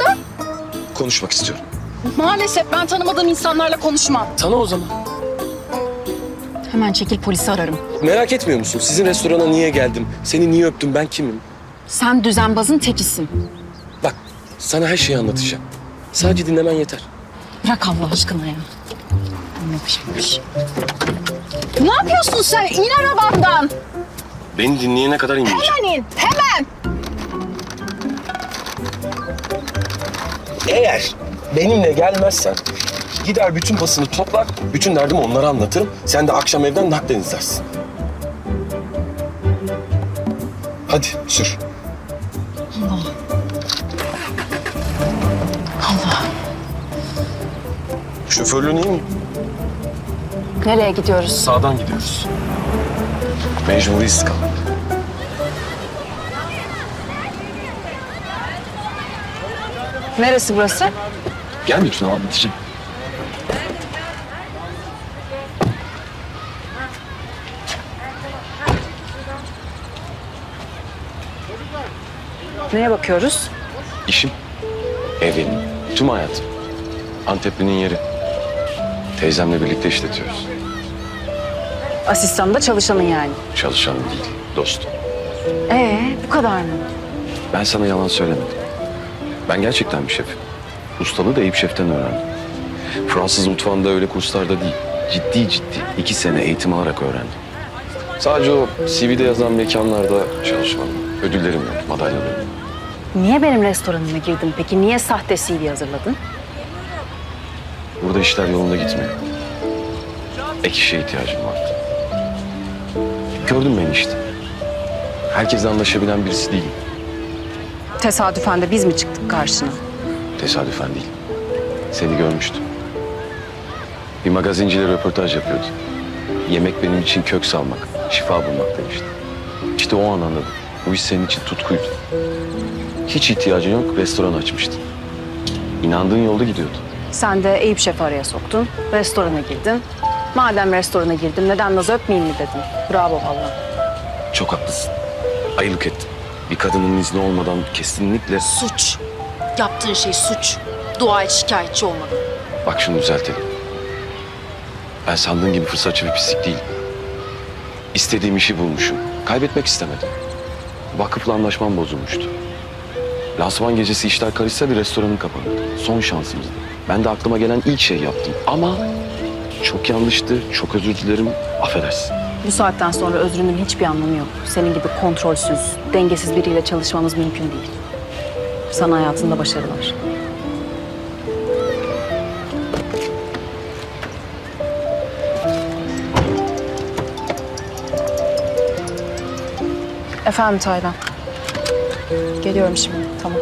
burada? Konuşmak istiyorum. Maalesef ben tanımadığım insanlarla konuşmam. Tanı o zaman. Hemen çekil polisi ararım. Merak etmiyor musun? Sizin restorana niye geldim? Seni niye öptüm? Ben kimim? Sen düzenbazın tekisin. Bak, sana her şeyi anlatacağım. Sadece dinlemen yeter. Bırak Allah aşkına ya. Ne yapıyorsun sen? İn arabandan. Beni dinleyene kadar inmeyeceğim. Hemen in. Hemen. Eğer benimle gelmezsen gider bütün basını toplar, bütün derdimi onlara anlatırım. Sen de akşam evden naklen izlersin. Hadi sür. Allah. Allah. Şoförlüğün iyi mi? Nereye gidiyoruz? Sağdan gidiyoruz. Mecburiyiz kal. Neresi burası? Gel lütfen anlatacağım. Neye bakıyoruz? İşim, evim, tüm hayatım. Antepli'nin yeri. Teyzemle birlikte işletiyoruz. Asistanında çalışanın yani. Çalışanım değil, dostum. Ee, bu kadar mı? Ben sana yalan söylemedim. Ben gerçekten bir şefim. Ustalığı da Eyüp Şef'ten öğrendim. Fransız mutfağında öyle kurslarda değil. Ciddi ciddi iki sene eğitim alarak öğrendim. Sadece o CV'de yazan mekanlarda çalışmadım. Ödüllerim yok, madalyalarım yok. Niye benim restoranıma girdin peki? Niye sahte CV hazırladın? Burada işler yolunda gitmiyor. Ek işe ihtiyacım vardı. Gördün beni işte. Herkesle anlaşabilen birisi değilim. Tesadüfen de biz mi çıktık karşına? Tesadüfen değil. Seni görmüştüm. Bir magazinciyle röportaj yapıyordu. Yemek benim için kök salmak, şifa bulmak demişti. İşte o an anladım. Bu iş senin için tutkuydu. Hiç ihtiyacın yok, restoran açmıştın. İnandığın yolda gidiyordu. Sen de Eyüp Şef'i araya soktun. Restorana girdin. Madem restorana girdim neden Naz öpmeyeyim mi dedin? Bravo vallahi. Çok haklısın. Ayılık ettim. Bir kadının izni olmadan kesinlikle... Suç. Yaptığın şey suç. Dua et şikayetçi olmadan. Bak şunu düzeltelim. Ben sandığın gibi fırsatçı bir pislik değilim. İstediğim işi bulmuşum. Kaybetmek istemedim. Vakıfla anlaşmam bozulmuştu. Lansman gecesi işler karışsa bir restoranın kapanırdı. Son şansımızdı. Ben de aklıma gelen ilk şeyi yaptım. Ama çok yanlıştı. Çok özür dilerim. Affedersin. Bu saatten sonra özrünün hiçbir anlamı yok. Senin gibi kontrolsüz, dengesiz biriyle çalışmamız mümkün değil. Sana hayatında başarılar. Efendim Taylan. Geliyorum şimdi. Tamam.